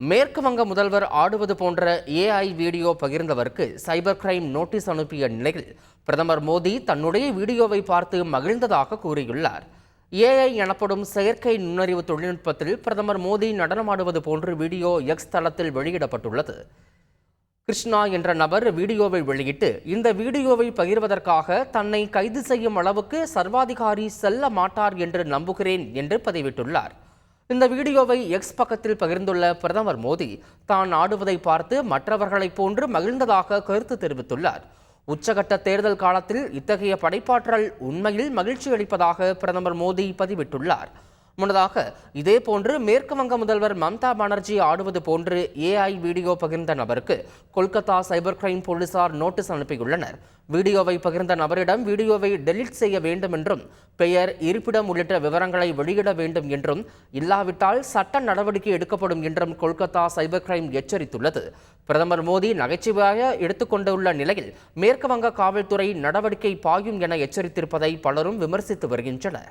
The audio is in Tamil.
மேற்கு வங்க முதல்வர் ஆடுவது போன்ற ஏஐ வீடியோ பகிர்ந்தவருக்கு சைபர் கிரைம் நோட்டீஸ் அனுப்பிய நிலையில் பிரதமர் மோடி தன்னுடைய வீடியோவை பார்த்து மகிழ்ந்ததாக கூறியுள்ளார். ஏஐ எனப்படும் செயற்கை நுண்ணறிவு தொழில்நுட்பத்தில் பிரதமர் மோடி நடனமாடுவது போன்று வீடியோ எக்ஸ் தளத்தில் வெளியிடப்பட்டுள்ளது. கிருஷ்ணா என்ற நபர் வீடியோவை வெளியிட்டு இந்த வீடியோவை பகிர்வதற்காக தன்னை கைது செய்யும் அளவுக்கு சர்வாதிகாரி செல்ல மாட்டார் என்று நம்புகிறேன் என்று பதிவிட்டுள்ளார். இந்த வீடியோவை எக்ஸ் பக்கத்தில் பகிர்ந்துள்ள பிரதமர் மோடி தான் ஆடுவதை பார்த்து மற்றவர்களைப் போன்று மகிழ்ந்ததாக கருத்து தெரிவித்துள்ளார். உச்சகட்ட தேர்தல் காலத்தில் இத்தகைய படைப்பாற்றல் உண்மையில் மகிழ்ச்சி அளிப்பதாக பிரதமர் மோடி பதிவிட்டுள்ளார். முன்னதாக இதேபோன்று மேற்கு வங்க முதல்வர் மம்தா பானர்ஜி ஆடுவது போன்று ஏஐ வீடியோ பகிர்ந்த நபருக்கு கொல்கத்தா சைபர் கிரைம் போலீசார் நோட்டீஸ் அனுப்பியுள்ளனர். வீடியோவை பகிர்ந்த நபரிடம் வீடியோவை டெலீட் செய்ய வேண்டும் என்றும் பெயர் இருப்பிடம் உள்ளிட்ட விவரங்களை வெளியிட வேண்டும் என்றும் இல்லாவிட்டால் சட்ட நடவடிக்கை எடுக்கப்படும் என்றும் கொல்கத்தா சைபர் கிரைம் எச்சரித்துள்ளது. பிரதமர் மோடி நகைச்சுவையாக எடுத்துக்கொண்டுள்ள நிலையில் மேற்கு வங்க காவல்துறை நடவடிக்கை பாயும் என எச்சரித்திருப்பதை பலரும் விமர்சித்து வருகின்றனர்.